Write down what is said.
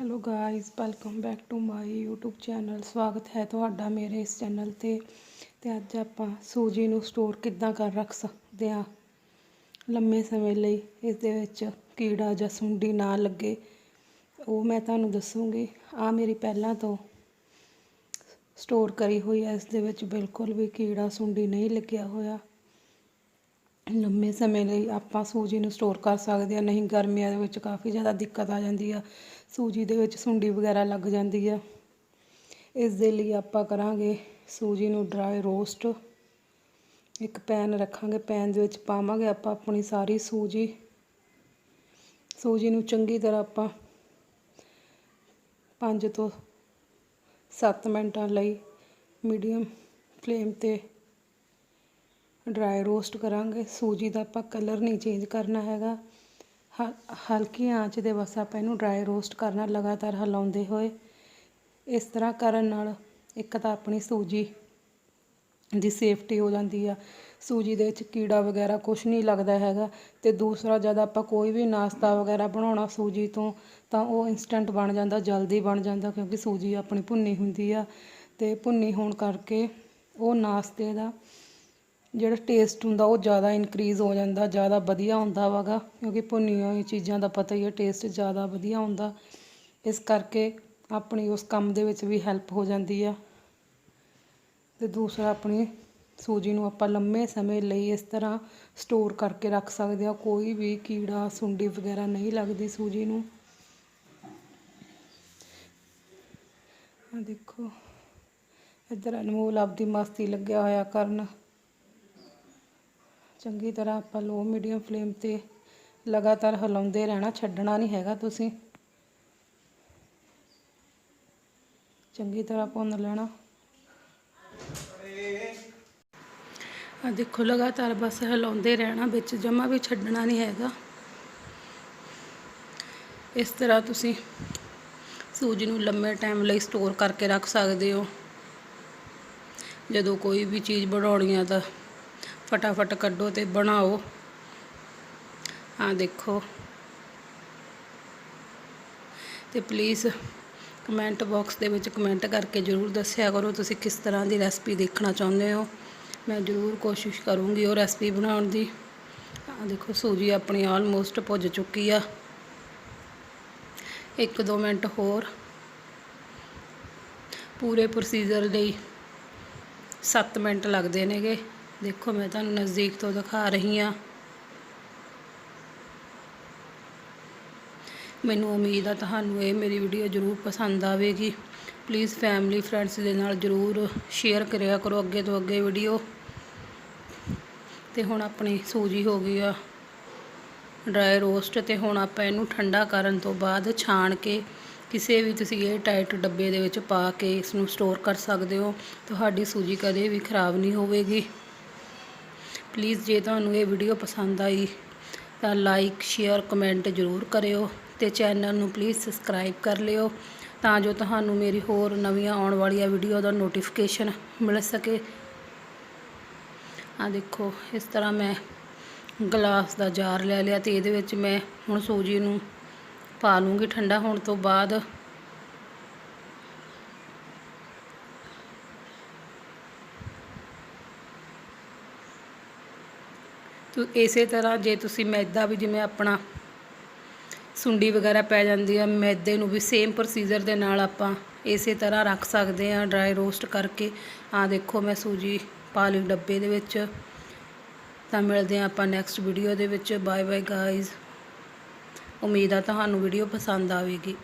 Hello guys welcome back to my YouTube channel ਸਵਾਗਤ ਹੈ ਤੁਹਾਡਾ ਮੇਰੇ ਇਸ ਚੈਨਲ ਤੇ। ਤੇ ਅੱਜ ਆਪਾਂ ਸੂਜੀ ਨੂੰ ਸਟੋਰ ਕਿੱਦਾਂ ਕਰ ਰੱਖ ਸਕਦੇ ਆ ਲੰਮੇ ਸਮੇਂ ਲਈ ਇਸ ਦੇ ਵਿੱਚ ਕੀੜਾ ਜਾਂ ਸੁੰਡੀ ਨਾ ਲੱਗੇ। ਉਹ ਮੈਂ ਤੁਹਾਨੂੰ ਦੱਸੂਗੀ। ਆ ਮੇਰੀ ਪਹਿਲਾਂ ਤੋਂ ਸਟੋਰ ਕਰੀ ਹੋਈ ਹੈ। ਇਸ ਦੇ ਵਿੱਚ ਬਿਲਕੁਲ ਵੀ ਕੀੜਾ ਸੁੰਡੀ ਨਹੀਂ ਲੱਗਿਆ ਹੋਇਆ। ਲੰਮੇ ਸਮੇਂ ਲਈ ਆਪਾਂ ਸੂਜੀ ਨੂੰ ਸਟੋਰ ਕਰ ਸਕਦੇ ਆ ਨਹੀਂ, ਗਰਮੀਆਂ ਦੇ ਵਿੱਚ ਕਾਫੀ ਜ਼ਿਆਦਾ ਦਿੱਕਤ ਆ ਜਾਂਦੀ ਆ। ਸੂਜੀ ਦੇ ਵਿੱਚ ਸੁੰਡੀ ਵਗੈਰਾ ਲੱਗ ਜਾਂਦੀ ਆ। ਇਸ ਦੇ ਲਈ ਆਪਾਂ ਕਰਾਂਗੇ ਸੂਜੀ ਨੂੰ ਡਰਾਈ ਰੋਸਟ ਇੱਕ ਪੈਨ ਰੱਖਾਂਗੇ ਪੈਨ ਦੇ ਵਿੱਚ ਪਾਵਾਂਗੇ ਆਪਾਂ ਆਪਣੀ ਸਾਰੀ ਸੂਜੀ। ਸੂਜੀ ਨੂੰ ਚੰਗੀ ਤਰ੍ਹਾਂ ਆਪਾਂ 5 ਤੋਂ 7 ਮਿੰਟਾਂ ਲਈ ਮੀਡੀਅਮ ਫਲੇਮ ਤੇ ਡਰਾਈ ਰੋਸਟ ਕਰਾਂਗੇ। ਸੂਜੀ ਦਾ ਆਪਾਂ ਕਲਰ ਨਹੀਂ ਚੇਂਜ ਕਰਨਾ ਹੈਗਾ। ਹਲਕੀ ਆਂਚ ਦੇ ਬਸ ਆਪਾਂ ਇਹਨੂੰ ਡਰਾਈ ਰੋਸਟ ਕਰਨਾ, ਲਗਾਤਾਰ ਹਿਲਾਉਂਦੇ ਹੋਏ। ਇਸ ਤਰ੍ਹਾਂ ਕਰਨ ਨਾਲ ਇੱਕ ਤਾਂ ਆਪਣੀ ਸੂਜੀ ਦੀ ਸੇਫਟੀ ਹੋ ਜਾਂਦੀ ਆ। ਸੂਜੀ ਦੇ ਵਿੱਚ ਕੀੜਾ ਵਗੈਰਾ ਕੁਝ ਨਹੀਂ ਲੱਗਦਾ ਹੈਗਾ ਤੇ ਦੂਸਰਾ, ਜਦ ਆਪਾਂ ਕੋਈ ਵੀ ਨਾਸ਼ਤਾ ਵਗੈਰਾ ਬਣਾਉਣਾ ਸੂਜੀ ਤੋਂ, ਤਾਂ ਉਹ ਇਨਸਟੈਂਟ ਬਣ ਜਾਂਦਾ, ਜਲਦੀ ਬਣ ਜਾਂਦਾ, ਕਿਉਂਕਿ ਸੂਜੀ ਆਪਣੀ ਭੁੰਨੀ ਹੁੰਦੀ ਆ। ਤੇ ਭੁੰਨੀ ਹੋਣ ਕਰਕੇ ਉਹ ਨਾਸ਼ਤੇ ਦਾ ਜਿਹੜਾ ਟੇਸਟ ਹੁੰਦਾ ਉਹ ਜ਼ਿਆਦਾ ਇਨਕਰੀਜ਼ ਹੋ ਜਾਂਦਾ, ਜ਼ਿਆਦਾ ਵਧੀਆ ਹੁੰਦਾ ਵਾਗਾ, ਕਿਉਂਕਿ ਭੁੰਨੀਆਂ ਹੋਈ ਚੀਜ਼ਾਂ ਦਾ ਪਤਾ ਹੀ ਹੈ ਟੇਸਟ ਜ਼ਿਆਦਾ ਵਧੀਆ ਹੁੰਦਾ। ਇਸ ਕਰਕੇ ਆਪਣੀ ਉਸ ਕੰਮ ਦੇ ਵਿੱਚ ਵੀ ਹੈਲਪ ਹੋ ਜਾਂਦੀ ਆ। ਤੇ ਦੂਸਰਾ ਆਪਣੀ ਸੂਜੀ ਨੂੰ ਆਪਾਂ ਲੰਮੇ ਸਮੇਂ ਲਈ ਇਸ ਤਰ੍ਹਾਂ ਸਟੋਰ ਕਰਕੇ ਰੱਖ ਸਕਦੇ ਆ ਕੋਈ ਵੀ ਕੀੜਾ, ਸੁੰਡੀ ਵਗੈਰਾ ਨਹੀਂ ਲੱਗਦੀ ਸੂਜੀ ਨੂੰ। ਆ ਦੇਖੋ, ਇੱਧਰ ਅਨਮੋਲ ਆਪਦੀ ਮਸਤੀ ਲੱਗਿਆ ਹੋਇਆ ਕਰਨ। ਚੰਗੀ ਤਰ੍ਹਾਂ ਆਪਾਂ ਲੋ ਮੀਡੀਅਮ ਫਲੇਮ ਤੇ ਲਗਾਤਾਰ ਹਿਲਾਉਂਦੇ ਰਹਿਣਾ, ਛੱਡਣਾ ਨਹੀਂ ਹੈਗਾ ਤੁਸੀਂ। ਚੰਗੀ ਤਰ੍ਹਾਂ ਭੁੰਨ ਲੈਣਾ। ਆ ਦੇਖੋ, ਲਗਾਤਾਰ ਬਸ ਹਿਲਾਉਂਦੇ ਰਹਿਣਾ, ਵਿੱਚ ਜਮਾ ਵੀ ਛੱਡਣਾ ਨਹੀਂ ਹੈਗਾ। ਇਸ ਤਰ੍ਹਾਂ ਤੁਸੀਂ ਸੂਜੀ ਨੂੰ ਲੰਮੇ ਟਾਈਮ ਲਈ ਸਟੋਰ ਕਰਕੇ ਰੱਖ ਸਕਦੇ ਹੋ। ਜਦੋਂ ਕੋਈ ਵੀ ਚੀਜ਼ ਬਣਾਉਣੀ ਆ ਤਾਂ ਫਟਾਫਟ ਕੱਢੋ ਤੇ ਬਣਾਓ। ਆ ਦੇਖੋ। ਤੇ ਪਲੀਜ਼ ਕਮੈਂਟ ਬਾਕਸ ਦੇ ਵਿੱਚ ਕਮੈਂਟ ਕਰਕੇ ਜਰੂਰ ਦੱਸਿਆ ਕਰੋ ਤੁਸੀਂ ਕਿਸ ਤਰ੍ਹਾਂ ਦੀ ਰੈਸਪੀ ਦੇਖਣਾ ਚਾਹੁੰਦੇ ਹੋ। ਮੈਂ ਜਰੂਰ ਕੋਸ਼ਿਸ਼ ਕਰੂੰਗੀ ਉਹ ਰੈਸਪੀ ਬਣਾਉਣ ਦੀ। ਆ ਦੇਖੋ, ਸੂਜੀ ਆਪਣੀ ਆਲਮੋਸਟ ਭੁੱਜ ਚੁੱਕੀ ਆ। 1-2 ਮਿੰਟ ਹੋਰ। ਪੂਰੇ ਪ੍ਰੋਸੀਜਰ ਲਈ 7 ਮਿੰਟ ਲੱਗਦੇ ਨੇਗੇ। ਦੇਖੋ, ਮੈਂ ਤੁਹਾਨੂੰ ਨਜ਼ਦੀਕ ਤੋਂ ਦਿਖਾ ਰਹੀ ਹਾਂ। ਮੈਨੂੰ ਉਮੀਦ ਆ ਤੁਹਾਨੂੰ ਇਹ ਮੇਰੀ ਵੀਡੀਓ ਜ਼ਰੂਰ ਪਸੰਦ ਆਵੇਗੀ। ਪਲੀਜ਼ ਫੈਮਿਲੀ ਫਰੈਂਡਸ ਦੇ ਨਾਲ ਜ਼ਰੂਰ ਸ਼ੇਅਰ ਕਰਿਆ ਕਰੋ ਅੱਗੇ ਤੋਂ ਅੱਗੇ ਵੀਡੀਓ। ਤੇ ਹੁਣ ਆਪਣੀ ਸੂਜੀ ਹੋ ਗਈ ਆ ਡਰਾਈ ਰੋਸਟ ਤੇ ਹੁਣ ਆਪਾਂ ਇਹਨੂੰ ਠੰਡਾ ਕਰਨ ਤੋਂ ਬਾਅਦ ਛਾਣ ਕੇ ਕਿਸੇ ਵੀ ਤੁਸੀਂ ਇਹ ਟਾਈਟ ਡੱਬੇ ਦੇ ਵਿੱਚ ਪਾ ਕੇ ਇਸ ਨੂੰ ਸਟੋਰ ਕਰ ਸਕਦੇ ਹੋ। ਤੁਹਾਡੀ ਸੂਜੀ ਕਦੇ ਵੀ ਖਰਾਬ ਨਹੀਂ ਹੋਵੇਗੀ। ਪਲੀਜ਼ ਜੇ ਤੁਹਾਨੂੰ ਇਹ ਵੀਡੀਓ ਪਸੰਦ ਆਈ ਤਾਂ ਲਾਈਕ, ਸ਼ੇਅਰ, ਕਮੈਂਟ ਜ਼ਰੂਰ ਕਰਿਓ ਤੇ ਚੈਨਲ ਨੂੰ ਪਲੀਜ਼ ਸਬਸਕ੍ਰਾਈਬ ਕਰ ਲਿਓ ਤਾਂ ਜੋ ਤੁਹਾਨੂੰ ਮੇਰੀ ਹੋਰ ਨਵੀਆਂ ਆਉਣ ਵਾਲੀਆਂ ਵੀਡੀਓ ਦਾ ਨੋਟੀਫਿਕੇਸ਼ਨ ਮਿਲ ਸਕੇ। ਆ ਦੇਖੋ, ਇਸ ਤਰ੍ਹਾਂ ਮੈਂ ਗਲਾਸ ਦਾ ਜਾਰ ਲੈ ਲਿਆ ਤੇ ਇਹਦੇ ਵਿੱਚ ਮੈਂ ਹੁਣ ਸੂਜੀ ਨੂੰ ਪਾ ਲੂੰਗੀ ਠੰਡਾ ਹੋਣ ਤੋਂ ਬਾਅਦ। ਤੋ, ਇਸੇ ਤਰ੍ਹਾਂ ਜੇ ਤੁਸੀਂ ਮੈਦਾ ਵੀ ਜਿਵੇਂ ਆਪਣਾ ਸੁੰਡੀ ਵਗੈਰਾ ਪੈ ਜਾਂਦੀ ਆ, ਮੈਦੇ ਨੂੰ ਵੀ ਸੇਮ ਪ੍ਰੋਸੀਜਰ ਦੇ ਨਾਲ ਆਪਾਂ ਇਸੇ ਤਰ੍ਹਾਂ ਰੱਖ ਸਕਦੇ ਆ ਡਰਾਈ ਰੋਸਟ ਕਰਕੇ। ਆ ਦੇਖੋ ਮੈਂ ਸੂਜੀ ਪਾ ਲਈ ਡੱਬੇ ਦੇ ਵਿੱਚ। ਤਾਂ ਮਿਲਦੇ ਆ ਆਪਾਂ ਨੈਕਸਟ ਵੀਡੀਓ ਦੇ ਵਿੱਚ। ਬਾਏ ਬਾਏ ਗਾਇਜ਼ ਉਮੀਦ ਆ ਤੁਹਾਨੂੰ ਵੀਡੀਓ ਪਸੰਦ ਆਵੇਗੀ।